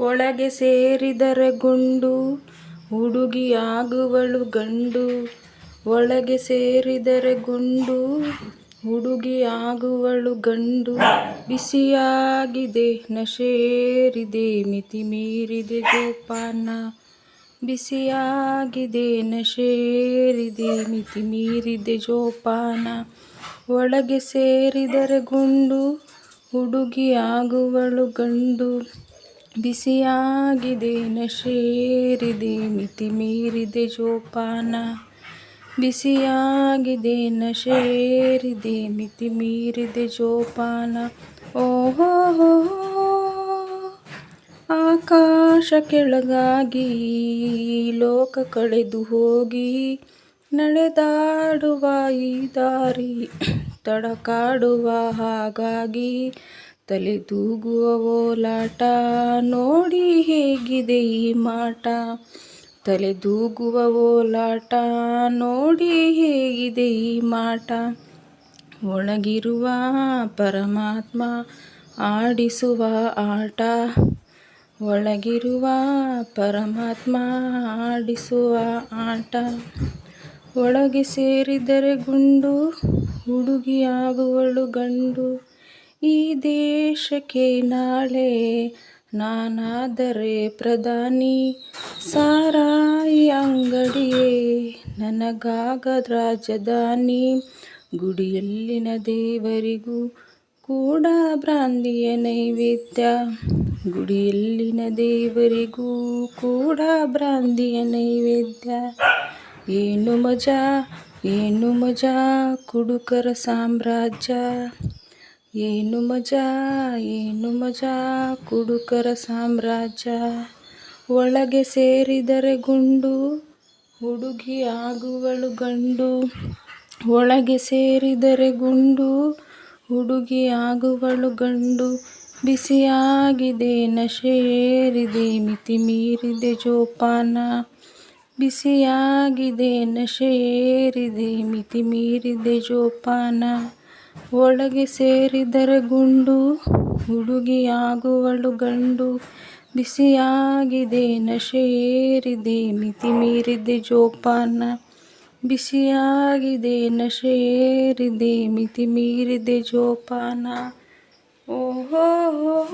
ಒಳಗೆ ಸೇರಿದರೆ ಗುಂಡು, ಹುಡುಗಿಯಾಗುವಳು ಗಂಡು. ಒಳಗೆ ಸೇರಿದರೆ ಗುಂಡು, ಹುಡುಗಿಯಾಗುವಳು ಗಂಡು. ಬಿಸಿಯಾಗಿದೆ, ನಶೇರಿದೆ ಮಿತಿ ಮೀರಿದೆ ಜೋಪಾನ ಬಿಸಿಯಾಗಿದೆ, ನಶೇರಿದೆ ಮಿತಿ ಮೀರಿದೆ ಜೋಪಾನ ಒಳಗೆ ಸೇರಿದರೆ ಗುಂಡು, ಹುಡುಗಿಯಾಗುವಳು ಗಂಡು. ಬಿಸಿಯಾಗಿದೆ, ನಶೇರಿದೆ, ಮಿತಿ ಮೀರಿದೆ ಜೋಪಾನ. ಬಿಸಿಯಾಗಿದೆ, ನಶೇರಿದೆ, ಮಿತಿ ಮೀರಿದೆ ಜೋಪಾನ. ಓಹೋ ಆಕಾಶ ಕೆಳಗಾಗಿ ಲೋಕ ಕಳೆದು ಹೋಗಿ, ನಡೆದಾಡುವ ಈ ದಾರಿ, ತಡಕಾಡುವ ಹಾಗಾಗಿ ತಲೆದೂಗುವ ಓಲಾಟ, ನೋಡಿ ಹೇಗಿದೆ ಈ ಮಾಟ. ತಲೆದೂಗುವ ಓಲಾಟ, ನೋಡಿ ಹೇಗಿದೆ ಈ ಮಾಟ. ಒಣಗಿರುವ ಪರಮಾತ್ಮ, ಆಡಿಸುವ ಆಟ. ಒಳಗಿರುವ ಪರಮಾತ್ಮ, ಆಡಿಸುವ ಆಟ. ಒಳಗೆ ಸೇರಿದರೆ ಗುಂಡು, ಹುಡುಗಿಯಾಗುವಳು ಗಂಡು. ಈ ದೇಶಕ್ಕೆ ನಾಳೆ ನಾನಾದರೆ ಪ್ರಧಾನಿ. ಸಾರಾಯಿ ಅಂಗಡಿಯೇ, ನನಗಾಗ ರಾಜಧಾನಿ. ಗುಡಿಯಲ್ಲಿನ ದೇವರಿಗೂ ಕೂಡ ಬ್ರಾಂದಿಯ ನೈವೇದ್ಯ. ಗುಡಿಯಲ್ಲಿನ ದೇವರಿಗೂ ಕೂಡ ಬ್ರಾಂದಿಯ ನೈವೇದ್ಯ. ಏನು ಮಜಾ ಏನು ಮಜಾ, ಕುಡುಕರ ಸಾಮ್ರಾಜ್ಯ. ಏನು ಮಜಾ ಏನು ಮಜಾ, ಕುಡುಕರ ಸಾಮ್ರಾಜ್ಯ. ಒಳಗೆ ಸೇರಿದರೆ ಗುಂಡು, ಹುಡುಗಿ ಆಗುವಳು ಗಂಡು. ಒಳಗೆ ಸೇರಿದರೆ ಗುಂಡು, ಹುಡುಗಿ ಆಗುವಳು ಗಂಡು. ಬಿಸಿಯಾಗಿದೆ ನಶೇರಿದೆ ಮಿತಿ ಮೀರಿದೆ ಜೋಪಾನ. ಬಿಸಿಯಾಗಿದೆ ನಶೇರಿದೆ ಮಿತಿ ಮೀರಿದೆ ಜೋಪಾನ. ಒಳಗೆ ಸೇರಿದರೆ ಗುಂಡು, ಹುಡುಗಿಯಾಗುವಳು ಗಂಡು. ಬಿಸಿಯಾಗಿದೆ ನಶೇರಿದೆ ಮಿತಿ ಮೀರಿದೆ ಜೋಪಾನ. ಬಿಸಿಯಾಗಿದೆ ನಶೇರಿದೆ ಮಿತಿ ಮೀರಿದೆ ಜೋಪಾನ. ಓಹೋ